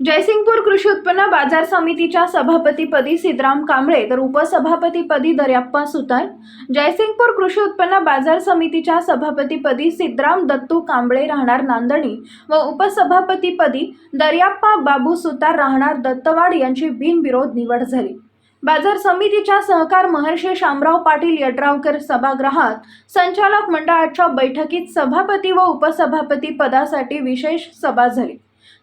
जयसिंगपूर कृषी उत्पन्न बाजार समितीच्या सभापतीपदी सिद्धराम कांबळे तर उपसभापतीपदी दर्याप्पा सुतार. जयसिंगपूर कृषी उत्पन्न बाजार समितीच्या सभापतीपदी सिद्धराम दत्तू कांबळे राहणार नांदणी व उपसभापतीपदी दर्याप्पा बाबू सुतार राहणार दत्तवाड यांची बिनविरोध निवड झाली. बाजार समितीच्या सहकार महर्षी शामराव पाटील यड्रावकर सभागृहात संचालक मंडळाच्या बैठकीत सभापती व उपसभापती पदासाठी विशेष सभा झाली.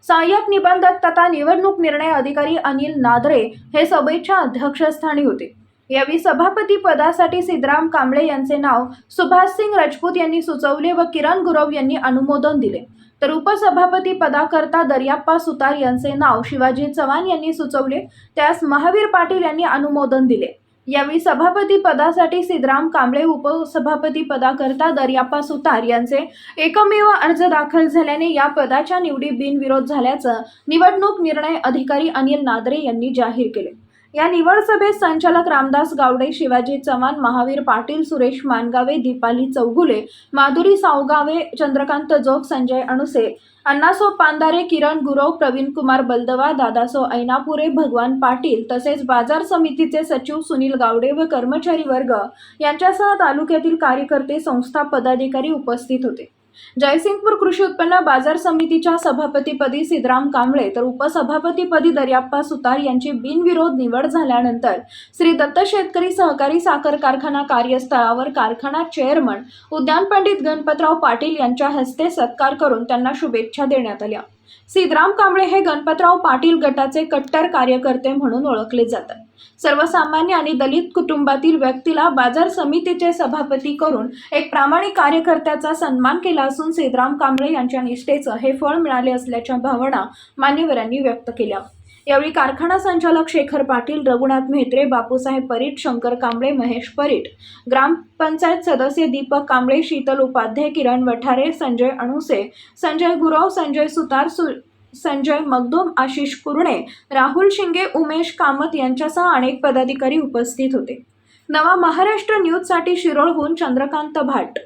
सहाय्यक निबंधक तथा निवडणूक निर्णय अधिकारी अनिल नादरे हे सभेच्या अध्यक्षस्थानी होते. यावेळी सभापती पदासाठी सिद्धराम कांबळे यांचे नाव सुभाषसिंग राजपूत यांनी सुचवले व किरण गुरव यांनी अनुमोदन दिले. तर उपसभापती पदाकरता दर्याप्पा सुतार यांचे नाव शिवाजी चव्हाण यांनी सुचवले. त्यास महावीर पाटील यांनी अनुमोदन दिले. यावेळी सभापती पदासाठी सिद्धराम कांबळे उपसभापती पदाकरता दर्याप्पा सुतार यांचे एकमेव अर्ज दाखल झाल्याने या पदाच्या निवडी बिनविरोध झाल्याचं निवडणूक निर्णय अधिकारी अनिल नादरे यांनी जाहीर केले. या निवड सभेत संचालक रामदास गावडे शिवाजी चव्हाण महावीर पाटील सुरेश मानगावे दीपाली चौगुले माधुरी सावगावे चंद्रकांत जोग संजय अणुसे अण्णासो पांदारे किरण गुरव प्रवीण कुमार बलदवा दादासो ऐनापुरे भगवान पाटील तसेच बाजार समितीचे सचिव सुनील गावडे व कर्मचारी वर्ग यांच्यासह तालुक्यातील कार्यकर्ते संस्था पदाधिकारी उपस्थित होते. जयसिंगपूर कृषी उत्पन्न बाजार समितीच्या सभापतीपदी सिद्धराम कांबळे तर उपसभापतीपदी दर्याप्पा सुतार यांची बिनविरोध निवड झाल्यानंतर श्री दत्त शेतकरी सहकारी साखर कारखाना कार्यस्थळावर कारखाना चेअरमन उद्यान पंडित गणपतराव पाटील यांच्या हस्ते सत्कार करून त्यांना शुभेच्छा देण्यात आल्या. सिद्धराम कांबळे हे गणपतराव पाटील गटाचे कट्टर कार्यकर्ते म्हणून ओळखले जातात. सर्वसामान्य आणि दलित कुटुंबातील व्यक्तीला बाजार समितीचे सभापती करून एक प्रामाणिक कार्यकर्त्याचा सन्मान केला असून सेदराम कांबळे यांच्या निष्ठेचं हे फळ मिळाले असल्याच्या भावना मान्यवरांनी व्यक्त केल्या. यावेळी कारखाना संचालक शेखर पाटील रघुनाथ म्हेत्रे बापूसाहेब परीट शंकर कांबळे महेश परीट ग्रामपंचायत सदस्य दीपक कांबळे शीतल उपाध्याय किरण वठारे संजय अणुसे संजय गुरव संजय सुतार सु संजय मगदूम आशिष कुरणे राहुल शिंगे उमेश कामत यांच्यासह अनेक पदाधिकारी उपस्थित होते. नवा महाराष्ट्र न्यूजसाठी शिरोळहून चंद्रकांत भाट.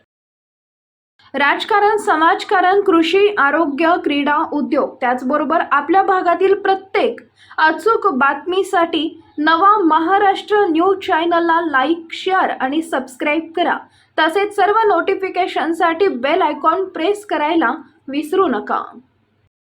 राजकारण समाजकारण कृषी आरोग्य क्रीडा उद्योग त्याचबरोबर आपल्या भागातील प्रत्येक अचूक बातमीसाठी नवा महाराष्ट्र न्यूज चॅनलला लाईक शेअर आणि सबस्क्राईब करा. तसेच सर्व नोटिफिकेशनसाठी बेल आयकॉन प्रेस करायला विसरू नका.